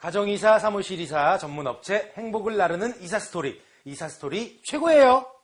가정이사, 사무실이사, 전문업체, 행복을 나르는 이사스토리. 이사스토리 최고예요!